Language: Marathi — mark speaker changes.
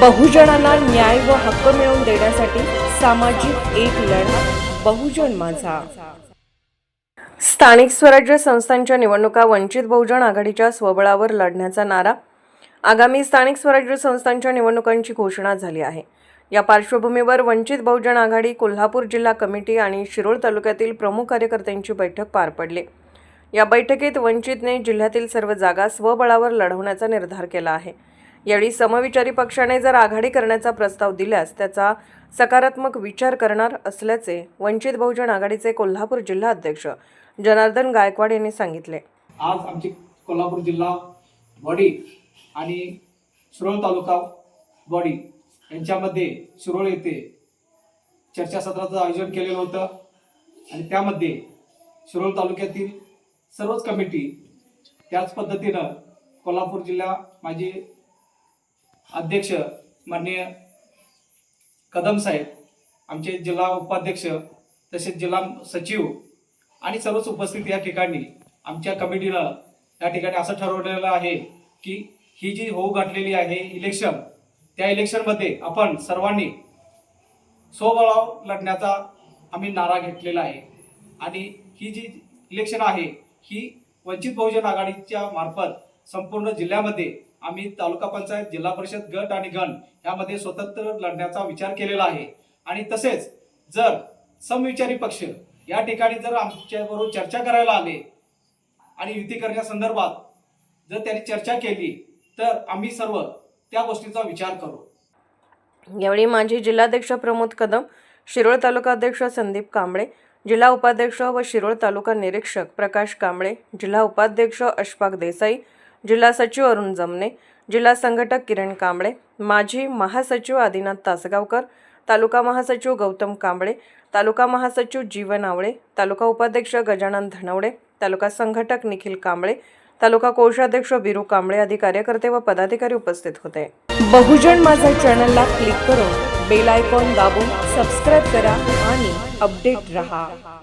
Speaker 1: बहुजनांना न्याय व हक्क मिळवून देण्यासाठी सामाजिक एक लढा बहुजन माझा. स्थानिक स्वराज्य संस्थांच्या निवडणुका वंचित बहुजन आघाडीच्या स्वबळावर लढण्याचा नारा. आगामी स्थानिक स्वराज्य संस्थांच्या निवडणुकांची घोषणा झाली आहे. या पार्श्वभूमीवर वंचित बहुजन आघाडी कोल्हापूर जिल्हा कमिटी आणि शिरोळ तालुक्यातील प्रमुख कार्यकर्त्यांची बैठक पार पडली. या बैठकीत वंचितने जिल्ह्यातील सर्व जागा स्वबळावर लढवण्याचा निर्धार केला आहे. यावेळी समविचारी पक्षाने जर आघाडी करण्याचा प्रस्ताव दिल्यास त्याचा सकारात्मक विचार करणार असल्याचे वंचित बहुजन आघाडीचे कोल्हापूर जिल्हा अध्यक्ष जनार्दन गायकवाड यांनी सांगितले.
Speaker 2: आज आमची कोल्हापूर जिल्हा बॉडी आणि शिरोळ तालुका बॉडी यांच्यामध्ये शिरोळ येथे चर्चासत्राचं आयोजन केलेलं होतं आणि त्यामध्ये शिरोळ तालुक्यातील सर्वच कमिटी त्याच पद्धतीनं कोल्हापूर जिल्हा माझी अध्यक्ष माननीय कदम साहेब आमचे जिल्हा उपाध्यक्ष तसेच जिल्हा सचिव आणि सर्वच उपस्थित या ठिकाणी आमच्या कमिटीनं या ठिकाणी असं ठरवलेलं आहे की ही जी होऊ घातलेली आहे इलेक्शन त्या इलेक्शनमध्ये आपण सर्वांनी स्वबळाव लढण्याचा आम्ही नारा घेतलेला आहे. आणि ही जी इलेक्शन आहे ही वंचित बहुजन आघाडीच्या मार्फत संपूर्ण जिल्ह्यामध्ये आम्ही तालुका पंचायत जिल्हा परिषद गट आणि गण यामध्ये स्वतंत्र लढण्याचा विचार केलेला आहे. आणि तसेच जर समविचारी पक्ष या ठिकाणी जर आमच्याबरोबर चर्चा करायला आले आणि युती करण्यासंदर्भात जर त्यांनी चर्चा केली तर आम्ही सर्व त्या गोष्टीचा विचार करू.
Speaker 1: यावेळी माजी जिल्हाध्यक्ष प्रमोद कदम शिरोळ तालुका अध्यक्ष संदीप कांबळे जिल्हा उपाध्यक्ष व शिरोळ तालुका निरीक्षक प्रकाश कांबळे जिल्हा उपाध्यक्ष अशफाक देसाई जिल्हा सचिव अरुण जमने जिल्हा संघटक किरण कांबळे माजी महासचिव आदिनाथ तासगावकर तालुका महासचिव गौतम कांबळे तालुका महासचिव जीवन आवळे तालुका उपाध्यक्ष गजानन धनवडे तालुका संघटक निखिल कांबळे तालुका कोषाध्यक्ष बिरू कांबळे आदी कार्यकर्ते व पदाधिकारी उपस्थित होते. बहुजन माझा चॅनलला क्लिक करून बेल आयकॉन दाबून सबस्क्राईब करा आणि अपडेट रहा.